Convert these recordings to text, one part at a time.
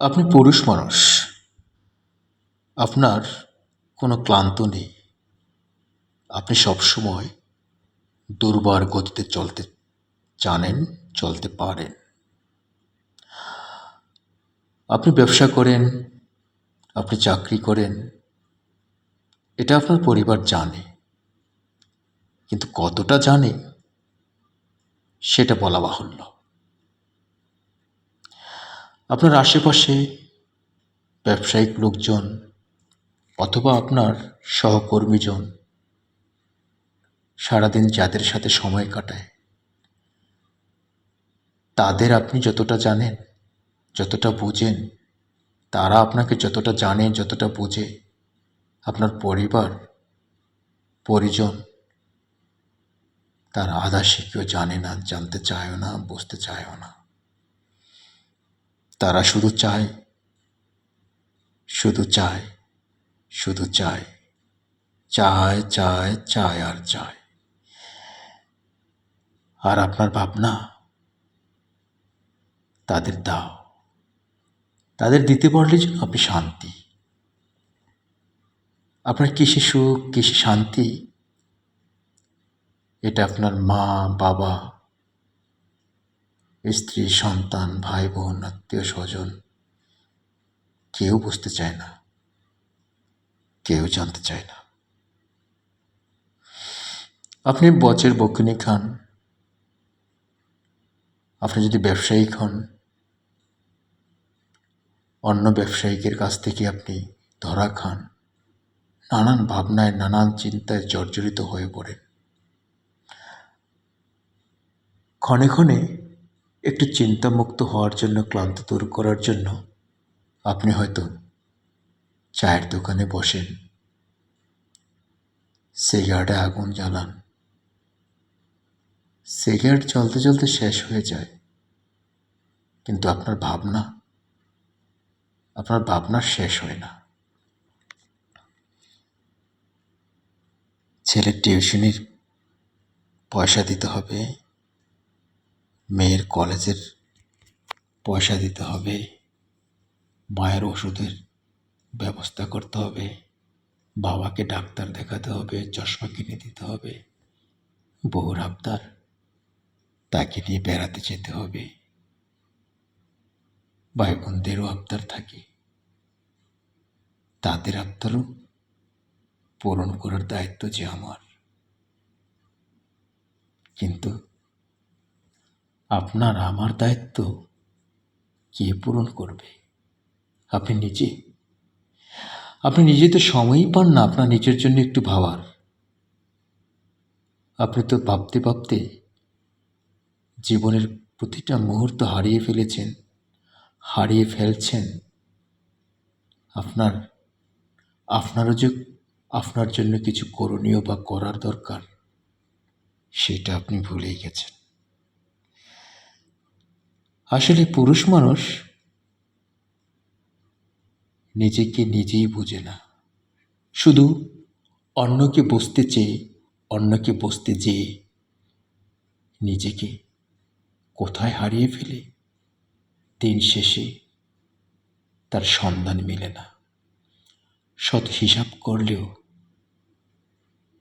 আপনি পুরুষ মানুষ। আপনার কোনো ক্লান্ত নেই। আপনি সবসময় দুর্বার গতিতে চলতে জানেন, চলতে পারেন। আপনি ব্যবসা করেন, আপনি চাকরি করেন, এটা আপনার পরিবার জানে। কিন্তু কতটা জানে, সেটা বলা বাহুল্য। আপনার আশেপাশে ব্যবসায়িক লোকজন অথবা আপনার সহকর্মীজন সারাদিন যাদের সাথে সময় কাটায়, তাদের আপনি যতটা জানেন, যতটা বোঝেন, তারা আপনাকে যতটা জানে, যতটা বোঝে, আপনার পরিবার, পরিজন, তার আধা সে কেউ জানে না, জানতে চায়ও না, বুঝতে চায়ও না। তারা শুধু চায় শুধু চায় শুধু চায় চায় চায় চায় আর চায়। আর আপনার ভাবনা, তাদের দাও। তাদের দিতে পারলে যেন আপনি শান্তি। আপনার কিসে সুখ কিসে শান্তি? এটা আপনার মা, বাবা স্ত্রী, সন্তান ভাই বোন আত্মীয় স্বজন, কেউ বুঝতে চায় না। কেউ জানতে চায় না। আপনি বচের বকুনি খান। আপনি যদি ব্যবসায়ী হন, অন্য ব্যবসায়িকের কাছ থেকে আপনি ধরা খান, নানান ভাবনায়, নানান চিন্তায় জর্জরিত হয়ে পড়েন। ক্ষণে ক্ষণে একটু চিন্তামুক্ত হওয়ার জন্য, ক্লান্ত দূর করার জন্য আপনি হয়তো চায়ের দোকানে বসেন। সিগারেটে আগুন জ্বালান। সিগারেট চলতে চলতে শেষ হয়ে যায়। কিন্তু আপনার ভাবনা আপনার ভাবনা শেষ হয় না। ছেলের টিউশনির পয়সা দিতে হবে। মেয়ের কলেজের পয়সা দিতে হবে, মায়ের ওষুধের ব্যবস্থা করতে হবে, বাবাকে ডাক্তার দেখাতে হবে, চশমা কিনে দিতে হবে বহুর আবদার তাকে নিয়ে বেড়াতে যেতে হবে। ভাই বোনদেরও আবদার থাকে। তাদের আবদারও পূরণ করার দায়িত্ব যে আমার। কিন্তু আপনার আমার দায়িত্ব কে পূরণ করবে? আপনি নিজে। আপনি নিজে তো সময়ই পান না, আপনার নিজের জন্য একটু ভাবার। আপনি তো ভাবতে ভাবতে জীবনের প্রতিটা মুহূর্ত হারিয়ে ফেলেছেন, হারিয়ে ফেলছেন। আপনার, আপনারও যে, আপনার জন্য কিছু করণীয় বা করার দরকার, সেটা আপনি ভুলেই গেছেন। আসলে পুরুষ মানুষ নিজেকে নিজেই বোঝে না। শুধু অন্যকে বসতে চেয়ে, অন্যকে বসতে যেয়ে নিজেকে কোথায় হারিয়ে ফেলে, দিন শেষে তার সন্ধান মেলে না। শত হিসাব করলেও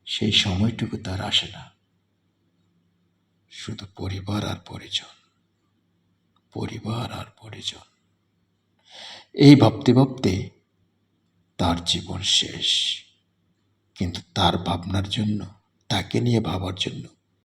সেই সময়টুকু তার আসে না। শুধু পরিবার আর পরিজন। পরিবার আর পরিজন। এই ভাবতে ভাবতে তার জীবন শেষ। কিন্তু তার ভাবনার জন্য, তাকে নিয়ে ভাবার জন্য